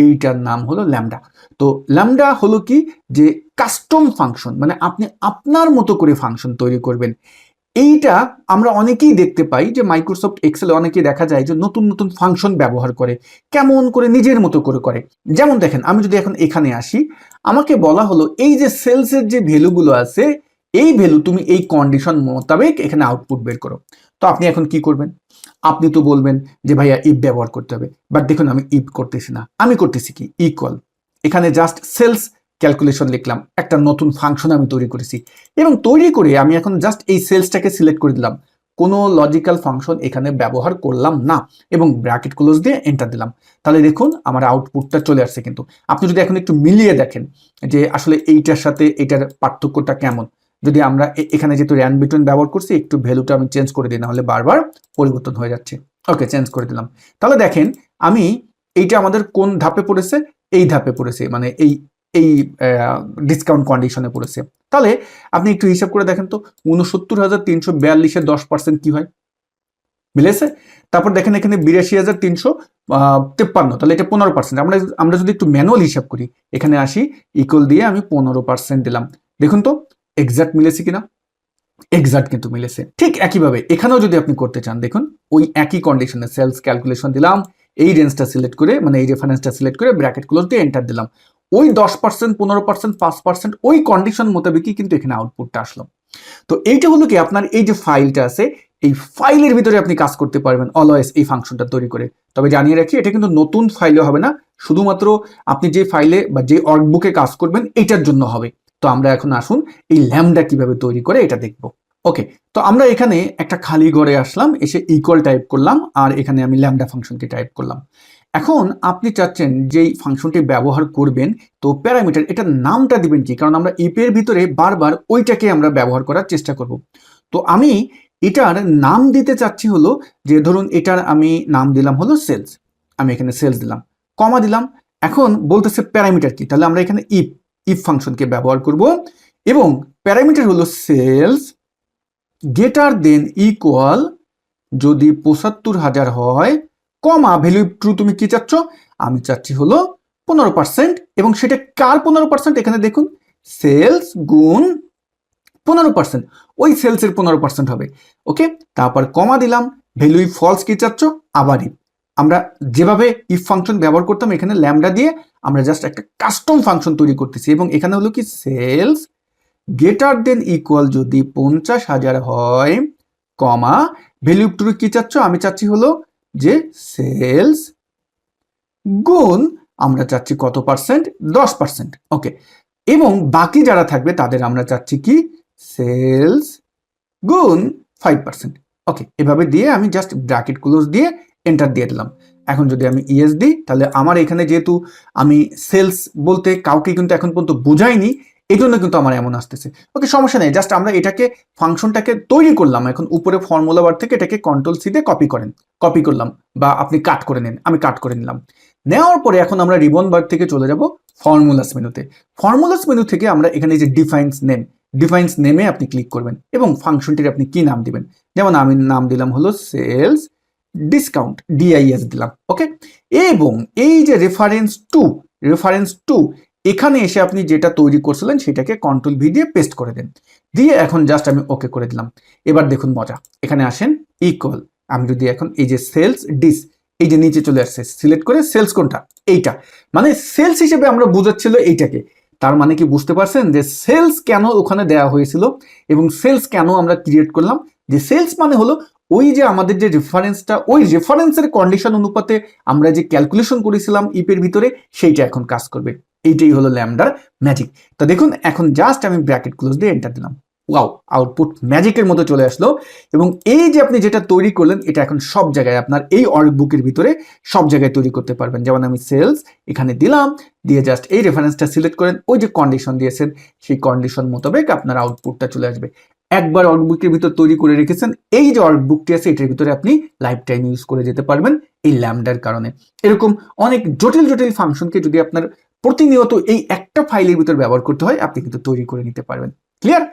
এইটার নাম হলো ল্যামডা। তো ল্যামডা হলো কি? যে কাস্টম ফাংশন মানে আপনি আপনার মতো করে ফাংশন তৈরি করবেন। এইটা আমরা অনেকেই দেখতে পাই যে মাইক্রোসফট এক্সেলে অনেকেই দেখা যায় যে নতুন নতুন ফাংশন ব্যবহার করে, কেমন করে নিজের মতো করে করে। যেমন দেখেন, আমি যদি এখন এখানে আসি, আমাকে বলা হলো এই যে সেলসের যে ভ্যালুগুলো আছে এই ভ্যালু তুমি এই কন্ডিশন মোতাবেক এখানে আউটপুট বের করো। তো আপনি এখন কি করবেন? আপনি তো বলবেন যে, ভাইয়া ইফ ব্যবহার করতে হবে। বাট দেখুন, আমি ইফ করতেছি না। আমি করতেছি কি? ইকুয়াল এখানে জাস্ট সেলস ক্যালকুলেশন লিখলাম। একটা নতুন ফাংশন আমি তৈরি করেছি। এবং তৈরি করে আমি এখন জাস্ট এই সেলসটাকে সিলেক্ট করে দিলাম। কোনো লজিক্যাল ফাংশন এখানে ব্যবহার করলাম না এবং ব্র্যাকেট ক্লোজ দিয়ে এন্টার দিলাম। তাহলে দেখুন, আমার আউটপুটটা চলে আসছে কিন্তু। আপনি যদি এখন একটু মিলিয়ে দেখেন যে, আসলে এইটার সাথে এটার পার্থক্যটা কেমন? যদি আমরা এখানে যেহেতু র্যান বিটুইন ব্যবহার করছি, একটু ভ্যালুটা আমি চেঞ্জ করে দিই, নাহলে বারবার পরিবর্তন হয়ে যাচ্ছে। ওকে চেঞ্জ করে দিলাম। তাহলে দেখেন, আমি এইটা আমাদের কোন ধাপে পড়েছে? এই ধাপে পড়েছে মানে এই এই ডিসকাউন্ট কন্ডিশনে পড়েছে। তাহলে আপনি একটু হিসাব করে দেখেন তো, উনসত্তর হাজার তিনশো বিয়াল্লিশের দশ পার্সেন্ট কি হয়? মিলেছে? তারপর দেখেন এখানে বিরাশি হাজার তিনশো তেপ্পান্ন, তাহলে এটা পনেরো পার্সেন্ট আমরা আমরা যদি একটু ম্যানুয়াল হিসাব করি, এখানে আসি ইকুয়াল দিয়ে আমি পনেরো পার্সেন্ট দিলাম। দেখুন তো এক্সাক্ট মিলেছে কিনা? এক্সাক্ট কিন্তু মিলেছে। ঠিক একইভাবে এখানেও যদি আপনি করতে চান, দেখুন, ওই একই কন্ডিশনে সেলস ক্যালকুলেশন দিলাম, এই রেঞ্জটা সিলেক্ট করে মানে এই রেফারেন্সটা সিলেক্ট করে ব্র্যাকেট ক্লোজ দিয়ে এন্টার দিলাম। ওই দশ পার্সেন্ট পনেরো পার্সেন্ট পাঁচ পার্সেন্ট ওই কন্ডিশন মোতাবেকই কিন্তু এখানে আউটপুটটা আসলো। তো এইটা হলো কি, আপনার এই যে ফাইলটা আছে, এই ফাইলের ভিতরে আপনি কাজ করতে পারবেন অলওয়েজ এই ফাংশনটা তৈরি করে। তবে জানিয়ে রাখি, এটা কিন্তু নতুন ফাইলে হবে না, শুধুমাত্র আপনি যে ফাইলে বা যে ওয়ার্কবুকে কাজ করবেন এটার জন্য হবে। তো আমরা এখন আসুন এই ল্যামডা কীভাবে তৈরি করে এটা দেখব। ওকে তো আমরা এখানে একটা খালি ঘরে আসলাম, এসে ইকুয়াল টাইপ করলাম, আর এখানে আমি ল্যামডা ফাংশনকে টাইপ করলাম। এখন আপনি চাচ্ছেন যেই ফাংশনটি ব্যবহার করবেন, তো প্যারামিটার এটার নামটা দিবেন কি? কারণ আমরা ইপের ভিতরে বারবার ওইটাকে আমরা ব্যবহার করার চেষ্টা করব। তো আমি এটার নাম দিতে চাচ্ছি হলো যে ধরুন এটার আমি নাম দিলাম হলো সেলস আমি এখানে সেলস দিলাম কমা দিলাম। এখন বলতেছে প্যারামিটার কি? তাহলে আমরা এখানে ইফ ইফ ফাংশনকে ব্যবহার করব এবং প্যারামিটার হলো সেলস গেটার দেন ইকুয়াল যদি পঁচাত্তর হাজার হয় কমা ভ্যালু ট্রু তুমি কি চাচ্ছ? আমি চাচ্ছি হলো পনেরো পার্সেন্ট এবং সেটা কার পনেরো পার্সেন্ট এখানে দেখুন, সেলস গুণ পনেরো পার্সেন্ট ওই সেলসের পনেরো পার্সেন্ট হবে। ওকে? তারপর কমা দিলাম ভ্যালু ফলস কি চাচ্ছ? আবার। আমরা যেভাবে ইফ ফাংশন ব্যবহার করতাম, এখানে ল্যামডা দিয়ে আমরা জাস্ট একটা কাস্টম ফাংশন তৈরি করতেছি এবং এখানে হলো কি সেলস গেটার দেন ইকুয়াল যদি পঞ্চাশ হাজার হয়, কমা ভ্যালু টু কি চাচ্ছ? আমি চাচ্ছি হলো যে সেলস গুণ আমরা চাচ্ছি কত পার্সেন্ট দশ পার্সেন্ট ওকে এবং বাকি যারা থাকবে তাদের আমরা চাচ্ছি কি? সেলস গুণ ফাইভ পার্সেন্ট ওকে এভাবে দিয়ে আমি জাস্ট ব্র্যাকেট ক্লোজ দিয়ে এন্টার দিয়ে দিলাম। এখন যদি আমি ইএস দিই, তাহলে আমার এখানে যেহেতু আমি সেলস বলতে কাউকে কিন্তু এখন পর্যন্ত বোঝাইনি এই জন্য কিন্তু আমার এমন আসতেছে। ওকে সমস্যা নেই জাস্ট আমরা এটাকে, ফাংশনটাকে তৈরি করলাম। এখন উপরে ফর্মুলা বার থেকে এটাকে কন্ট্রোল সি দিয়ে কপি করেন। কপি করলাম বা আপনি কাট করে নেন, আমি কাট করে নিলাম। নেওয়ার পরে এখন আমরা রিবন বার থেকে চলে যাব ফর্মুলাস মেনুতে। ফর্মুলাস মেনু থেকে আমরা এখানে যে ডিফাইন্স নেম ডিফাইন্স নেমে আপনি ক্লিক করবেন এবং ফাংশনটির আপনি কি নাম দিবেন? যেমন আমি নাম দিলাম হলো সেলস ডিসকাউন্ট ডিআইএস দিলাম ওকে এবং এই যে রেফারেন্স টু রেফারেন্স টু এখানে এসে আপনি যেটা তৈরি করছিলেন সেটাকে কন্ট্রোল ভি দিয়ে পেস্ট করে দেন। দিয়ে এখন জাস্ট আমি ওকে করে দিলাম। এবার দেখুন মজা, এখানে আসেন ইকুয়াল আমি যদি এখন এই যে সেলস ডিস এই যে নিচে চলে আসছে সিলেক্ট করে সেলস কোনটা? এইটা। মানে সেলস হিসেবে আমরা বোঝাচ্ছিল এইটাকে। তার মানে কি বুঝতে পারছেন যে সেলস কেন ওখানে দেওয়া হয়েছিল এবং সেলস কেন আমরা ক্রিয়েট করলাম? যে সেলস মানে হলো ওই যে আমাদের যে রেফারেন্সটা ওই রেফারেন্সের কন্ডিশন অনুপাতে আমরা যে ক্যালকুলেশন করেছিলাম ইপের ভিতরে, সেইটা এখন কাজ করবে। এইটাই হলো ল্যামডার ম্যাজিক তো দেখুন, এখন জাস্ট আমি ব্র্যাকেট ক্লোজ দিয়ে এন্টার দিলাম। ওয়াও আউটপুট ম্যাজিকের মতো চলে আসলো। এবং এই যে আপনি যেটা তৈরি করলেন, এটা এখন সব জায়গায় আপনার এই ওয়ার্কবুকের ভিতরে সব জায়গায় তৈরি করতে পারবেন। যেমন আমি সেলস এখানে দিলাম, দিয়ে জাস্ট এই রেফারেন্সটা সিলেক্ট করেন। ওই যে কন্ডিশন দিয়েছেন, সেই কন্ডিশন মোতাবেক আপনার আউটপুটটা চলে আসবে। একবার অর্ডবুকের ভিতর তৈরি করে রেখেছেন, এই যে অর্ডবুকটি আছে, এটার ভিতরে আপনি লাইফ টাইম ইউজ করে যেতে পারবেন এই ল্যামডার কারণে। এরকম অনেক জটিল জটিল ফাংশনকে যদি আপনার প্রতিনিয়ত এই একটা ফাইলের ভিতর ব্যবহার করতে হয়, আপনি কিন্তু তৈরি করে নিতে পারবেন। ক্লিয়ার